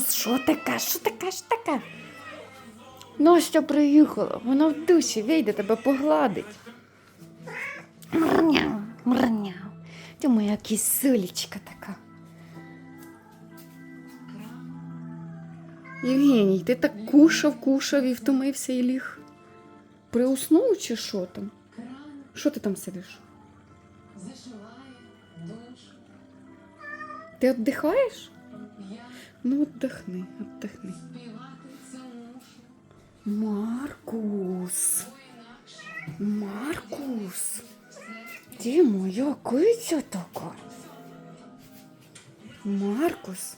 Маркус, що таке? Що таке? Що таке? Настя приїхала, вона в душі вийде тебе погладить. Мрняв, мрняв. Ти моя кисулечка така. Євгеній, ти так кушав, кушав і втомився і ліг. Приуснув чи що там? Що ти там сидиш? Ти віддихаєш? Ну, віддихни, віддихни. Маркус. Маркус. Ти моя киця така. Маркус.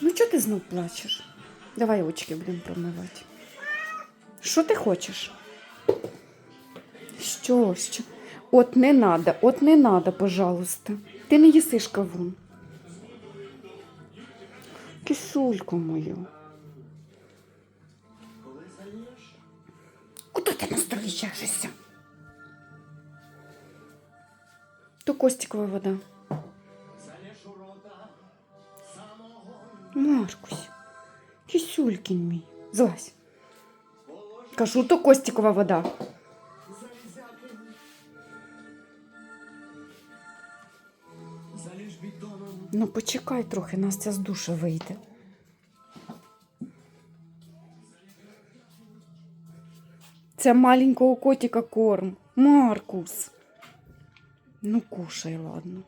Ну чого ти знов плачеш? Давай очки будемо промивати. Що ти хочеш? Що, що? От не надо, от не надо, пожалуйста. Ти не їсиш кавун. Кисульку мою. Куди ти настрічаєшся? То костікова вода. Маркусь, кисюлькін мій. Злазь. Кажу, то костікова вода. Ну, почекай трохи, Настя з душа вийде. Це маленького котика корм. Маркус. Ну, кушай, ладно.